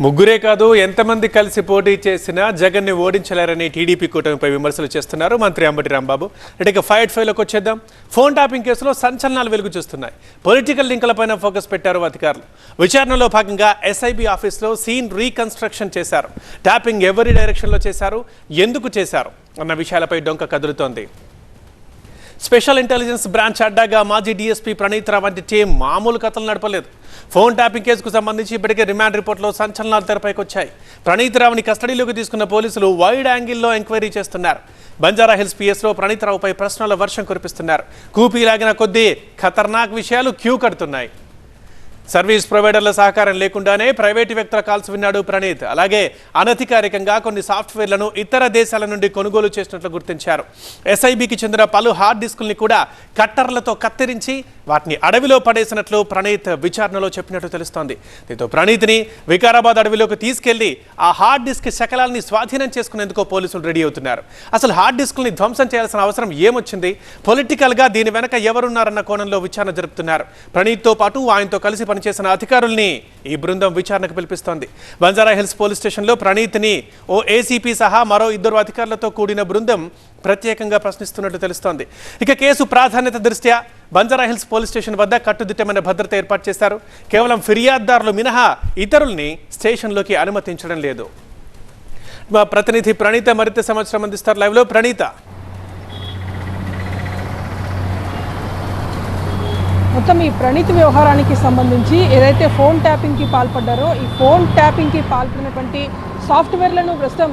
ముగ్గురే కాదు ఎంతమంది కలిసి పోటీ చేసినా జగన్ని ఓడించలేరని టీడీపీ కూటమిపై విమర్శలు చేస్తున్నారు మంత్రి అంబటి రాంబాబు. అంటే ఫైట్ ఫైవ్లోకి వచ్చేద్దాం. ఫోన్ టాపింగ్ కేసులో సంచలనాలు వెలుగు చూస్తున్నాయి. పొలిటికల్ లింకులపైన ఫోకస్ పెట్టారు అధికారులు. విచారణలో భాగంగా ఎస్ఐబి ఆఫీస్లో సీన్ రీకన్స్ట్రక్షన్ చేశారు. ట్యాపింగ్ ఎవరి డైరెక్షన్లో చేశారు? ఎందుకు చేశారు? అన్న విషయాలపై డొంక కదులుతోంది. స్పెషల్ ఇంటెలిజెన్స్ బ్రాంచ్ అడ్డాగా మాజీ డీఎస్పీ ప్రణీత్ వంటి టీం మామూలు కథలు నడపలేదు. ఫోన్ ట్యాపింగ్ కేసుకు సంబంధించి ఇప్పటికే రిమాండ్ రిపోర్ట్లో సంచలనాలు తెరపైకి వచ్చాయి. ప్రణీత్ రావుని కస్టడీలోకి తీసుకున్న పోలీసులు వైడ్ యాంగిల్లో ఎంక్వైరీ చేస్తున్నారు. బంజారా హిల్స్ పిఎస్లో ప్రణీతరావుపై ప్రశ్నల వర్షం కురిపిస్తున్నారు. కూపీ లాగిన కొద్దీ ఖతర్నాక్ విషయాలు క్యూ కడుతున్నాయి. సర్వీస్ ప్రొవైడర్ల సహకారం లేకుండానే ప్రైవేటు వ్యక్తుల కాల్స్ విన్నాడు ప్రణీత్. అలాగే అనధికారికంగా కొన్ని సాఫ్ట్వేర్లను ఇతర దేశాల నుండి కొనుగోలు చేసినట్లు గుర్తించారు. ఎస్ఐబికి చెందిన పలు హార్డ్ డిస్కుల్ని కూడా కట్టర్లతో కత్తిరించి వాటిని అడవిలో పడేసినట్లు ప్రణీత్ విచారణలో చెప్పినట్లు తెలుస్తోంది. దీంతో ప్రణీత్ని వికారాబాద్ అడవిలోకి తీసుకెళ్ళి ఆ హార్డ్ డిస్క్ శకలాల్ని స్వాధీనం చేసుకునేందుకు పోలీసులు రెడీ అవుతున్నారు. అసలు హార్డ్ డిస్కుల్ని ధ్వంసం చేయాల్సిన అవసరం ఏమొచ్చింది? పొలిటికల్గా దీని వెనక ఎవరున్నారన్న కోణంలో విచారణ జరుపుతున్నారు. ప్రణీత్తో పాటు ఆయనతో కలిసి చేసిన అధికారుల్ని ఈ బృందం విచారణకు పిలిపిస్తోంది. బంజారా హిల్స్ పోలీస్ స్టేషన్లో ప్రణీత్ని ఓ ఏసీపీ సహా మరో ఇద్దరు అధికారులతో కూడిన బృందం ప్రత్యేకంగా ప్రశ్నిస్తున్నట్టు తెలుస్తోంది. ఇక కేసు ప్రాధాన్యత దృష్ట్యా బంజారా హిల్స్ పోలీస్ స్టేషన్ వద్ద కట్టుదిట్టమైన భద్రత ఏర్పాటు చేశారు. కేవలం ఫిర్యాదుదారులు మినహా ఇతరుల్ని స్టేషన్లోకి అనుమతించడం లేదు. మా ప్రతినిధి ప్రణీత మరింత సమాచారం అందిస్తారు. లైవ్లో ప్రణీత. మొత్తం ఈ ప్రణీత్ వ్యవహారానికి సంబంధించి ఏదైతే ఫోన్ ట్యాపింగ్కి పాల్పడ్డారో ఈ ఫోన్ ట్యాపింగ్కి పాల్పడినటువంటి సాఫ్ట్వేర్లను ప్రస్తుతం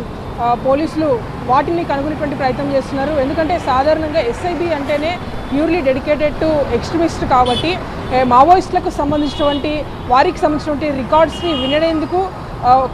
పోలీసులు వాటిని కనుగొనేటువంటి ప్రయత్నం చేస్తున్నారు. ఎందుకంటే సాధారణంగా ఎస్ఐబి అంటేనే ప్యూర్లీ డెడికేటెడ్ టు ఎక్స్ట్రీమిస్ట్ కాబట్టి మావోయిస్టులకు సంబంధించినటువంటి వారికి సంబంధించినటువంటి రికార్డ్స్ని వినడేందుకు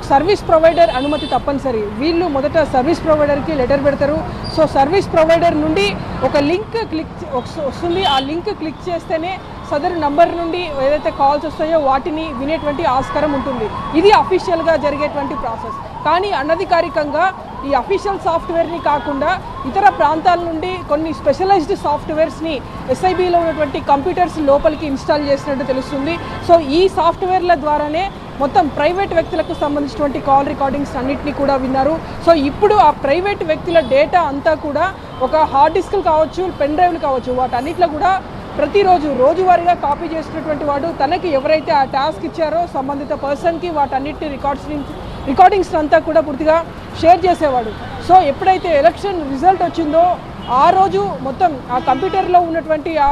సర్వీస్ ప్రొవైడర్ అనుమతి తప్పనిసరి. వీళ్ళు మొదట సర్వీస్ ప్రొవైడర్కి లెటర్ పెడతారు. సో సర్వీస్ ప్రొవైడర్ నుండి ఒక లింక్ క్లిక్ వస్తుంది. ఆ లింక్ క్లిక్ చేస్తేనే సదరు నంబర్ నుండి ఏదైతే కాల్స్ వస్తాయో వాటిని వినేటువంటి ఆస్కారం ఉంటుంది. ఇది అఫీషియల్గా జరిగేటువంటి ప్రాసెస్. కానీ అనధికారికంగా ఈ అఫీషియల్ సాఫ్ట్వేర్ని కాకుండా ఇతర ప్రాంతాల నుండి కొన్ని స్పెషలైజ్డ్ సాఫ్ట్వేర్స్ని ఎస్ఐబిలో ఉన్నటువంటి కంప్యూటర్స్ లోపలికి ఇన్స్టాల్ చేసినట్టు తెలుస్తుంది. సో ఈ సాఫ్ట్వేర్ల ద్వారానే మొత్తం ప్రైవేట్ వ్యక్తులకు సంబంధించినటువంటి కాల్ రికార్డింగ్స్ అన్నింటినీ కూడా విన్నారు. సో ఇప్పుడు ఆ ప్రైవేట్ వ్యక్తుల డేటా అంతా కూడా ఒక హార్డ్ డిస్క్లు కావచ్చు పెన్ డ్రైవ్లు కావచ్చు వాటన్నిటిలో కూడా ప్రతిరోజు రోజువారీగా కాపీ చేసినటువంటి వాడు తనకి ఎవరైతే ఆ టాస్క్ ఇచ్చారో సంబంధిత పర్సన్కి వాటన్నిటిని రికార్డ్స్ రికార్డింగ్స్ అంతా కూడా పూర్తిగా షేర్ చేసేవాడు. సో ఎప్పుడైతే ఎలక్షన్ రిజల్ట్ వచ్చిందో ఆ రోజు మొత్తం ఆ కంప్యూటర్లో ఉన్నటువంటి ఆ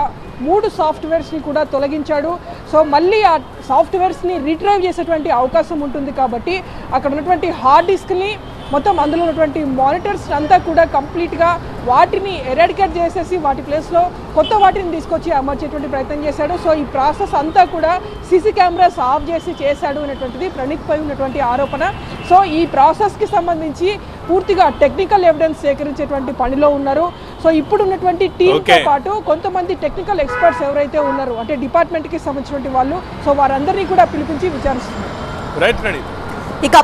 మూడు సాఫ్ట్వేర్స్ని కూడా తొలగించాడు. సో మళ్ళీ ఆ సాఫ్ట్వేర్స్ని రిట్రైవ్ చేసేటువంటి అవకాశం ఉంటుంది కాబట్టి అక్కడ ఉన్నటువంటి హార్డ్ డిస్క్ని మొత్తం అందులో ఉన్నటువంటి మానిటర్స్ అంతా కూడా కంప్లీట్గా వాటిని ఎరాడికేట్ చేసేసి వాటి ప్లేస్లో కొత్త వాటిని తీసుకొచ్చి అమర్చేటువంటి ప్రయత్నం చేశాడు. సో ఈ ప్రాసెస్ అంతా కూడా సీసీ కెమెరాస్ ఆఫ్ చేసి చేశాడు అనేటువంటిది ప్రణీత్ పై ఉన్నటువంటి ఆరోపణ. సో ఈ ప్రాసెస్కి సంబంధించి పూర్తిగా టెక్నికల్ ఎవిడెన్స్ సేకరించేటువంటి పనిలో ఉన్నారు. సో ఇప్పుడు ఉన్నటువంటి టీంతో. పాటు కొంతమంది టెక్నికల్ ఎక్స్పర్ట్స్ ఎవరైతే ఉన్నారో అంటే డిపార్ట్మెంట్కి సంబంధించినటువంటి వాళ్ళు సో వారందరినీ కూడా పిలిపించి విచారిస్తున్నారు. రైట్ ఇక